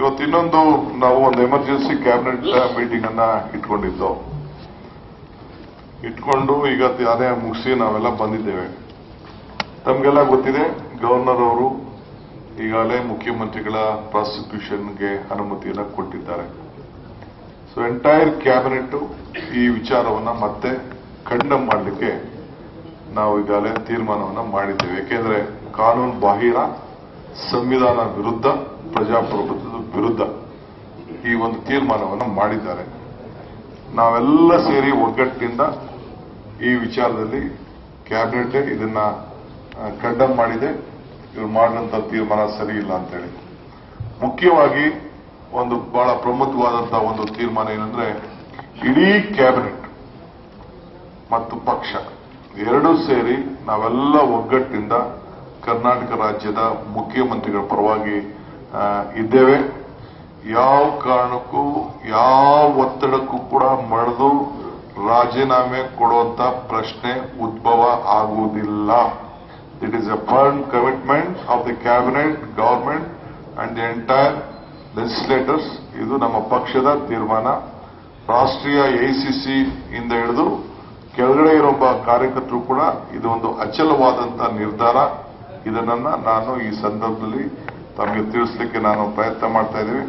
ಇವತ್ತು ಇನ್ನೊಂದು ನಾವು ಒಂದು ಎಮರ್ಜೆನ್ಸಿ ಕ್ಯಾಬಿನೆಟ್ ಮೀಟಿಂಗ್ ಅನ್ನ ಇಟ್ಕೊಂಡಿದ್ದು. ಇಟ್ಕೊಂಡು ಈಗ ಅದೇ ಮುಗಿಸಿ ನಾವೆಲ್ಲ ಬಂದಿದ್ದೇವೆ. ತಮಗೆಲ್ಲ ಗೊತ್ತಿದೆ ಗವರ್ನರ್ ಅವರು ಈಗಾಗಲೇ ಮುಖ್ಯಮಂತ್ರಿಗಳ ಪ್ರಾಸಿಕ್ಯೂಷನ್ಗೆ ಅನುಮತಿಯನ್ನು ಕೊಟ್ಟಿದ್ದಾರೆ. ಸೊ ಎಂಟೈರ್ ಕ್ಯಾಬಿನೆಟ್ ಈ ವಿಚಾರವನ್ನ ಮತ್ತೆ ಖಂಡ ಮಾಡಲಿಕ್ಕೆ ನಾವು ಈಗಾಗಲೇ ತೀರ್ಮಾನವನ್ನು ಮಾಡಿದ್ದೇವೆ. ಏಕೆಂದ್ರೆ ಕಾನೂನು ಬಾಹಿರ, ಸಂವಿಧಾನ ವಿರುದ್ಧ ಪ್ರಜಾಪ್ರಭುತ್ವದ ವಿರುದ್ಧ ಈ ಒಂದು ತೀರ್ಮಾನವನ್ನು ಮಾಡಿದ್ದಾರೆ. ನಾವೆಲ್ಲ ಸೇರಿ ಒಗ್ಗಟ್ಟಿನಿಂದ ಈ ವಿಚಾರದಲ್ಲಿ ಕ್ಯಾಬಿನೆಟ್ ಇದನ್ನ ಕಂಡಮ್ ಮಾಡಿದೆ. ಇವ್ರು ಮಾಡಿದಂತ ತೀರ್ಮಾನ ಸರಿ ಇಲ್ಲ ಅಂತೇಳಿ. ಮುಖ್ಯವಾಗಿ ಒಂದು ಬಹಳ ಪ್ರಮುಖವಾದಂತಹ ಒಂದು ತೀರ್ಮಾನ ಏನಂದ್ರೆ ಇಡೀ ಕ್ಯಾಬಿನೆಟ್ ಮತ್ತು ಪಕ್ಷ ಎರಡೂ ಸೇರಿ ನಾವೆಲ್ಲ ಒಗ್ಗಟ್ಟಿನಿಂದ ಕರ್ನಾಟಕ ರಾಜ್ಯದ ಮುಖ್ಯಮಂತ್ರಿಗಳ ಪರವಾಗಿ ಇದ್ದೇವೆ. ಯಾವ ಕಾರಣಕ್ಕೂ, ಯಾವ ಒತ್ತಡಕ್ಕೂ ಕೂಡ ಮಳೆದು ರಾಜೀನಾಮೆ ಕೊಡುವಂತ ಪ್ರಶ್ನೆ ಉದ್ಭವ ಆಗುವುದಿಲ್ಲ. It is a firm commitment of the cabinet government and the entire legislators ಇದು ನಮ್ಮ ಪಕ್ಷದ ತೀರ್ಮಾನ. ರಾಷ್ಟ್ರೀಯ ಎಐಸಿಸಿ ಇಂದ ಹಿಡಿದು ಕೆಳಗಡೆ ಇರುವ ಕಾರ್ಯಕರ್ತರು ಕೂಡ ಇದು ಒಂದು ಅಚಲವಾದಂತಹ ನಿರ್ಧಾರ. ಇದನ್ನ ನಾನು ಈ ಸಂದರ್ಭದಲ್ಲಿ ತಮಗೆ ತಿಳಿಸಲಿಕ್ಕೆ ನಾನು ಪ್ರಯತ್ನ ಮಾಡ್ತಾ ಇದ್ದೀವಿ